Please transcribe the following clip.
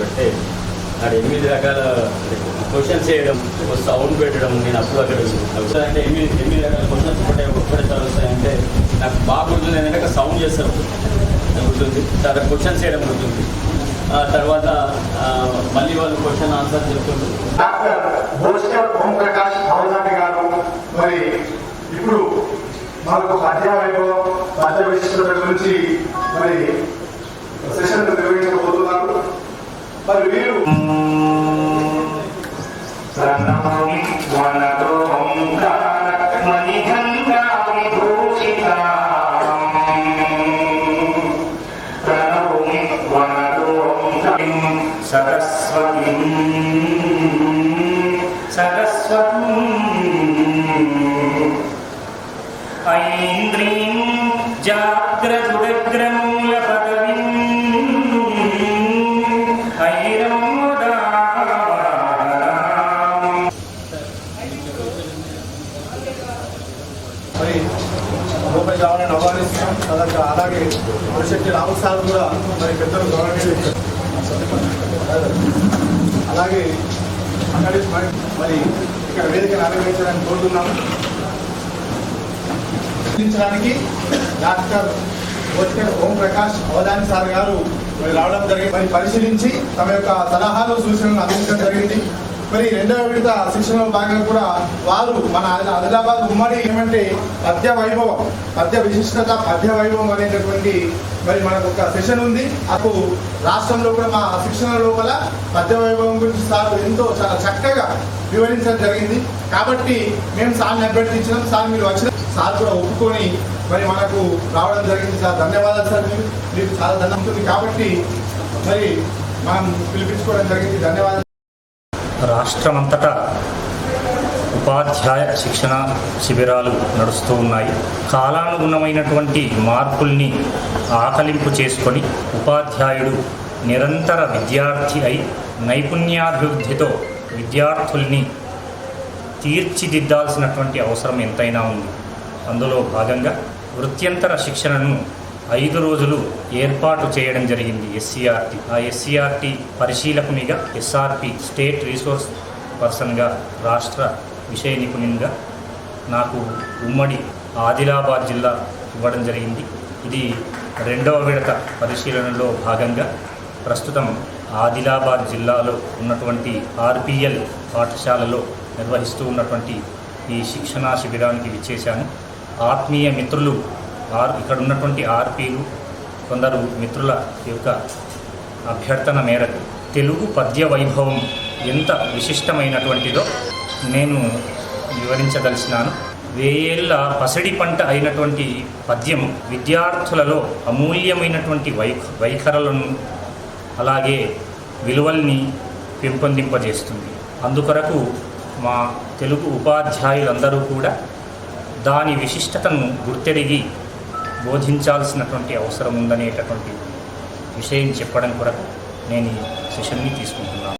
పెడితే అక్కడ ఎనిమిది రకాల క్వశ్చన్స్ చేయడం ఒక సౌండ్ పెట్టడం నేను అప్పుడు అక్కడ అంటే ఎనిమిది ఎనిమిది రకాల క్వశ్చన్స్ ఒకటే ఒకటే చదువుతాయంటే నాకు బాగా గుర్తుంది ఏంటంటే సౌండ్ చేస్తారు గుర్తుంది. చాలా క్వశ్చన్స్ చేయడం గుర్తుంది. తర్వాత మళ్ళీ వాళ్ళు క్వశ్చన్ ఆన్సర్ చెప్తుంటారు డాక్టర్ భోస్కర్ ఓం ప్రకాష్ గారు మరి ఇప్పుడు మనకు పద్య వైభవం పద్య విశిష్టత గురించి మరి సెషన్ నిర్వహించబోతున్నారు మరి వీరు ప్రణమామి సరస్వతి. ఓంకారమణిగంగా ఐంద్రీం జాగ్రత్త మరి రూపాయి కావాలని ఆహ్వానిస్తున్నాం. అలాగే అలాగే భవిష్యత్తు రాము సార్ కూడా మరి పెద్దలు గౌరవ అలాగే అక్కడి మరి- ఇక్కడ వేదిక నిర్వహించడానికి కోరుతున్నాం. గుర్తించడానికి డాక్టర్ ఓస్కర్ ఓం ప్రకాష్ అవధాని సార్ గారు మరి రావడం జరిగింది. మరి పరిశీలించి తమ యొక్క సలహాలు సూచనలు అందించడం జరిగింది. మరి రెండవ విడత శిక్షణలో భాగంగా కూడా వారు మన ఆదిలాబాద్ ఉమ్మడి ఏమంటే పద్య వైభవం పద్య విశిష్టత పద్య వైభవం అనేటటువంటి మరి మనకు ఒక సెషన్ ఉంది. అటు రాష్ట్రంలో కూడా మా శిక్షణ లోపల పద్య వైభవం గురించి సార్ ఎంతో చాలా చక్కగా వివరించడం జరిగింది. కాబట్టి మేము సార్ని అభ్యర్థించినాం. సార్ మీరు వచ్చిన సార్ కూడా ఒప్పుకొని మరి మనకు రావడం జరిగింది. సార్ ధన్యవాదాలు సార్ మీరు మీకు చాలా ధన్యం కాబట్టి మరి మనం పిలిపించుకోవడం జరిగింది. ధన్యవాదాలు. రాష్ట్రమంతటా ఉపాధ్యాయ శిక్షణ శిబిరాలు నడుస్తూ ఉన్నాయి. కాలానుగుణమైనటువంటి మార్పుల్ని ఆకలింపు చేసుకొని ఉపాధ్యాయుడు నిరంతర విద్యార్థి అయి నైపుణ్యాభివృద్ధితో విద్యార్థుల్ని తీర్చిదిద్దాల్సినటువంటి అవసరం ఎంతైనా ఉంది అందులో భాగంగా వృత్యంతర శిక్షణను ఐదు రోజులు ఏర్పాటు చేయడం జరిగింది ఎస్సీఆర్టీ. ఆ ఎస్సీఆర్టీ పరిశీలకునిగా ఎస్ఆర్పి స్టేట్ రీసోర్స్ పర్సన్గా రాష్ట్ర విషయ నిపుణునిగా నాకు ఉమ్మడి ఆదిలాబాద్ జిల్లా ఇవ్వడం జరిగింది. ఇది రెండవ విడత పరిశీలనలో భాగంగా ప్రస్తుతం ఆదిలాబాద్ జిల్లాలో ఉన్నటువంటి ఆర్పిఎల్ పాఠశాలలో నిర్వహిస్తూ ఉన్నటువంటి ఈ శిక్షణా శిబిరానికి విచ్చేశాను. ఆత్మీయ మిత్రులు ఆర్ ఇక్కడ ఉన్నటువంటి ఆర్పీలు కొందరు మిత్రుల యొక్క అభ్యర్థన మేరకు తెలుగు పద్య వైభవం ఎంత విశిష్టమైనటువంటిదో నేను వివరించదలిచినాను. వేయేళ్ళ పసిడి పంట అయినటువంటి పద్యం విద్యార్థులలో అమూల్యమైనటువంటి వై వైఖరులను అలాగే విలువల్ని పెంపొందింపజేస్తుంది. అందుకొరకు మా తెలుగు ఉపాధ్యాయులందరూ కూడా దాని విశిష్టతను గుర్తెరిగి బోధించాల్సినటువంటి అవసరం ఉందనేటటువంటి విషయం చెప్పడం కొరకు నేను ఈ సెషన్ని తీసుకుంటున్నాను.